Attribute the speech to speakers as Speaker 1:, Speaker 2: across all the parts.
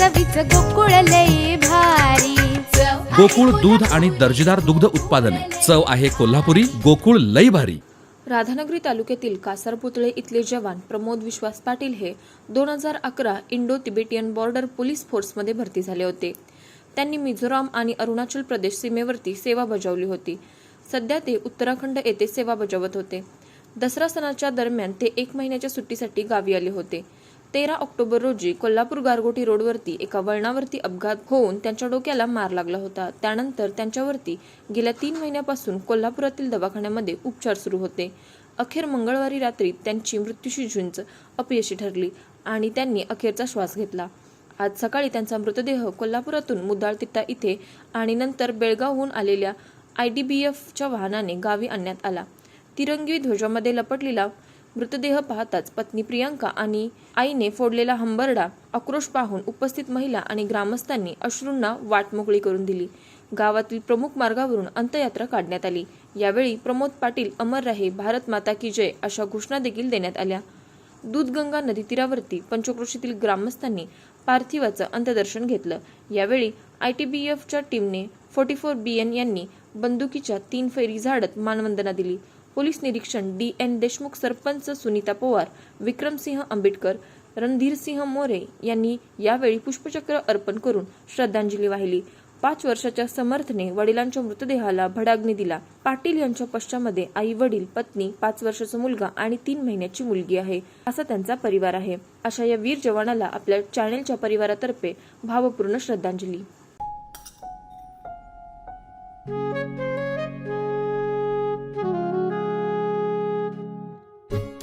Speaker 1: चवीच गोकुळ लई भारी.
Speaker 2: गोकुळ दूध आणि दर्जेदार दुग्ध उत्पादने. चव आहे कोल्हापुरी गोकुळ लई भारी.
Speaker 3: राधानगरी तालुक्यातील कासारपुतळे इथले जवान प्रमोद विश्वास पाटील हे दोन हजार अकरा इंडो तिबेटियन बॉर्डर पोलीस फोर्समध्ये भरती झाले होते. त्यांनी मिझोराम आणि अरुणाचल प्रदेश सीमेवरती सेवा बजावली होती. सध्या ते उत्तराखंड येथे सेवा बजावत होते. दसरा सणाच्या दरम्यान ते एक महिन्याच्या सुट्टीसाठी गावी आले होते. तेरा ऑक्टोबर रोजी कोल्हापूर गारगोटी रोडवरती एका वळणावरती अपघात होऊन त्यांच्या डोक्याला मार लागला होता. त्यानंतर त्यांच्यावरती गेल्या तीन महिन्यापासून कोल्हापुरातील दवाखान्यामध्ये उपचार सुरू होते. अखेर मंगळवारी रात्री त्यांची मृत्यूशी झुंज अपयशी ठरली आणि त्यांनी अखेरचा श्वास घेतला. आज सकाळी त्यांचा मृतदेह कोल्हापुरातून मुद्दाळतिट्टा इथे आणि नंतर बेळगावहून आलेल्या आय डी बी एफच्या वाहनाने गावी आणण्यात आला. तिरंगी ध्वजामध्ये लपटलेला मृतदेह पाहताच पत्नी प्रियांका आणि आईने फोडलेला हंबरडा आक्रोश पाहून उपस्थित महिला आणि ग्रामस्थांनी अश्रूंना वाट मोकळी करून दिली. गावातील प्रमुख मार्गावरून अंत्ययात्रा काढण्यात आली. यावेळी प्रमोद पाटील अमर राहे भारत माता की जय अशा घोषणा देखील देण्यात आल्या. दूधगंगा नदी तीरावरती पंचक्रोशीतील ग्रामस्थांनी पार्थिवाचं अंत्यदर्शन घेतलं. यावेळी आय टी बी एफच्या टीमने फोर्टी फोर बी एन यांनी बंदुकीच्या तीन फैरी झाडत मानवंदना दिली. पोलीस निरीक्षण डी एन देशमुख सरपंच सुनीता पवार विक्रमसिंह आंबेडकर रणधीरसिंह मोरे यांनी यावेळी पुष्पचक्र अर्पण करून श्रद्धांजली वाहिली. पाच वर्षाच्या समर्थने वडिलांच्या मृतदेहाला भडाग्नी दिला. पाटील यांच्या पश्चामध्ये आई वडील पत्नी पाच वर्षाचा मुलगा आणि तीन महिन्याची मुलगी आहे असा त्यांचा परिवार आहे. अशा या वीर जवानाला आपल्या चॅनेलच्या परिवारातर्फे भावपूर्ण श्रद्धांजली.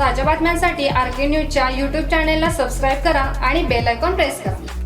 Speaker 4: ताज्या बातम्यांसाठी आर के न्यूजच्या यूट्यूब चॅनेलला सबस्क्राईब करा आणि बेल आयकॉन प्रेस करा.